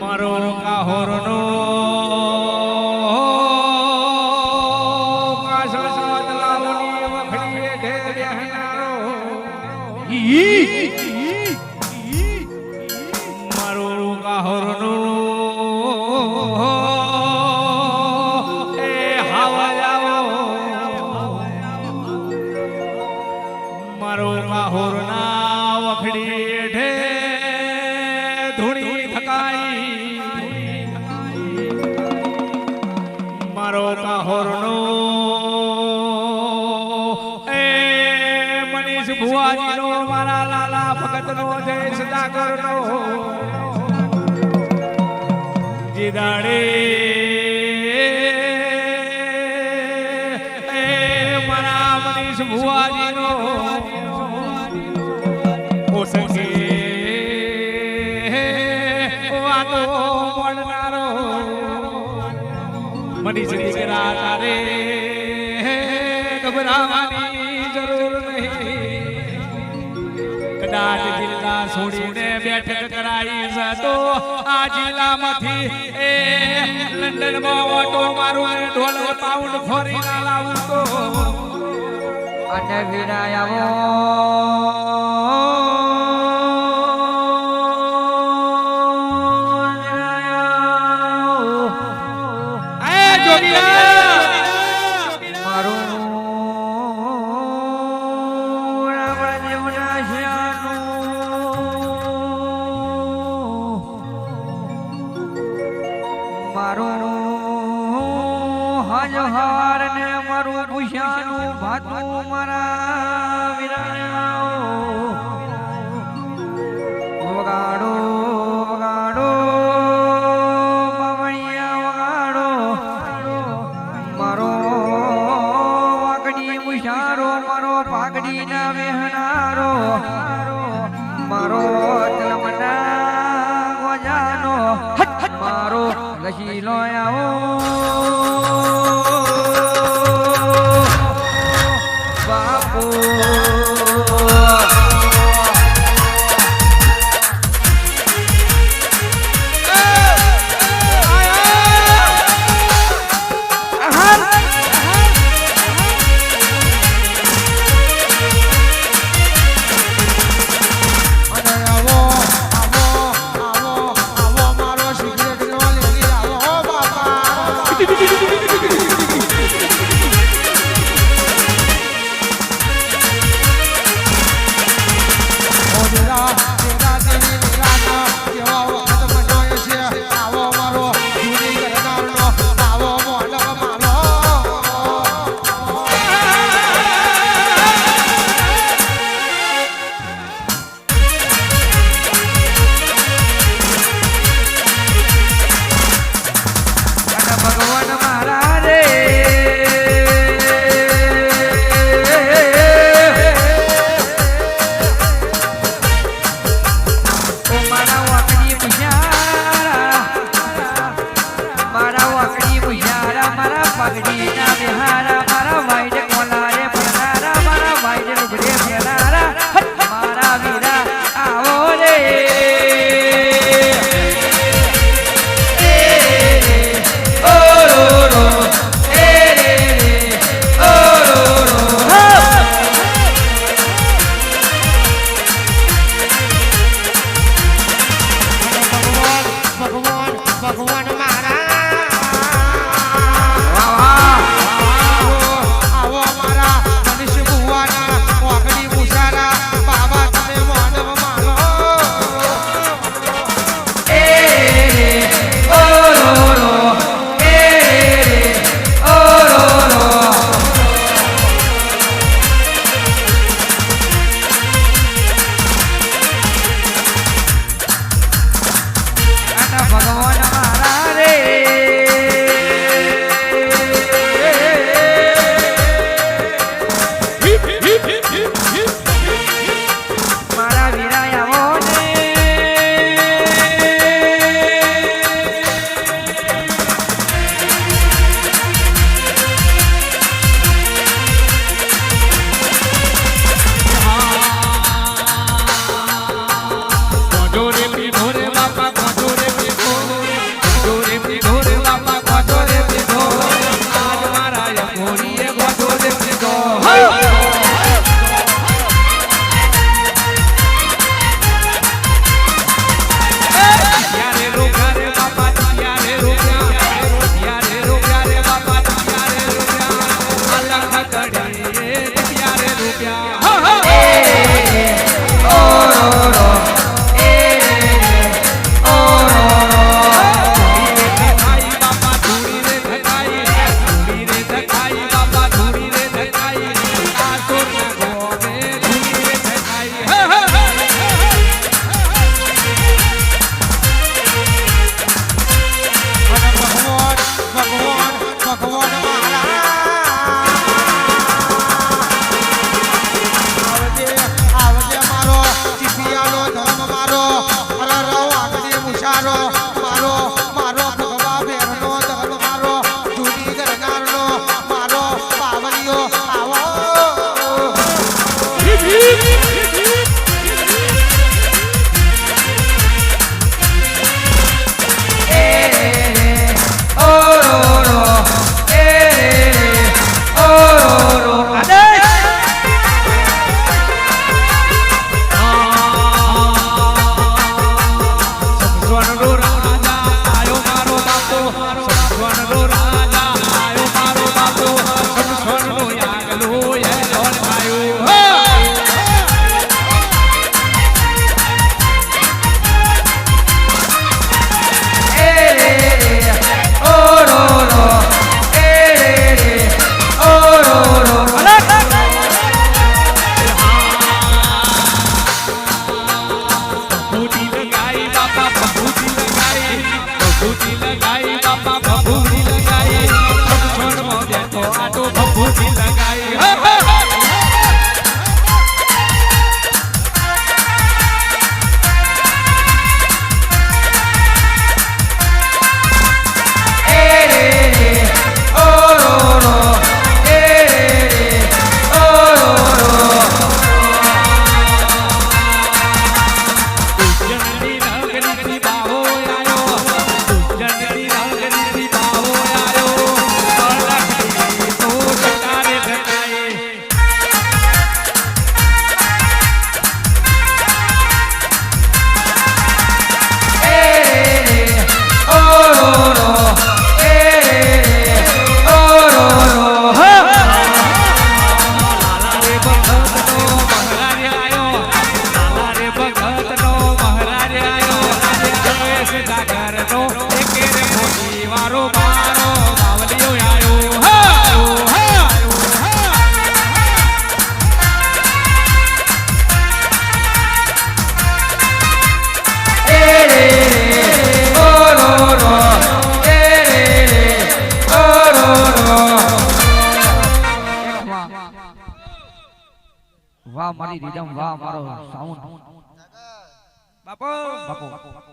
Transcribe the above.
મારો કાહોરનો મારો કાહોરનો એ મનીષ ભુવાજીનો મારા લાલા ભગતનો જય સદા કરનો દાડે મનીષ દીકરા તારે ગભરાવાની જરૂર નહીં. કદાચ જિલ્લા છોડીને બેઠક કરાઈ જતો આ જિલ્લામાંથી. એ લંડનમાં ઓટો મારું ઢોલ પાઉન્ડ ફોરી લાવું તો અને વિરાય આવો ભાતું મારા વિરાયો વગાડો વગાડો બાવળિયા વગાડો. મારો વાકડી મુશારો મારો પાઘડી ના વેહનારો. મારો તલમના ગોજાનો. મારો લશીલો આવો. બાપુ 나 ભગવાન 不进来。મારી રીધમ વાહ મારો સાઉન્ડ બાપો. બાપો.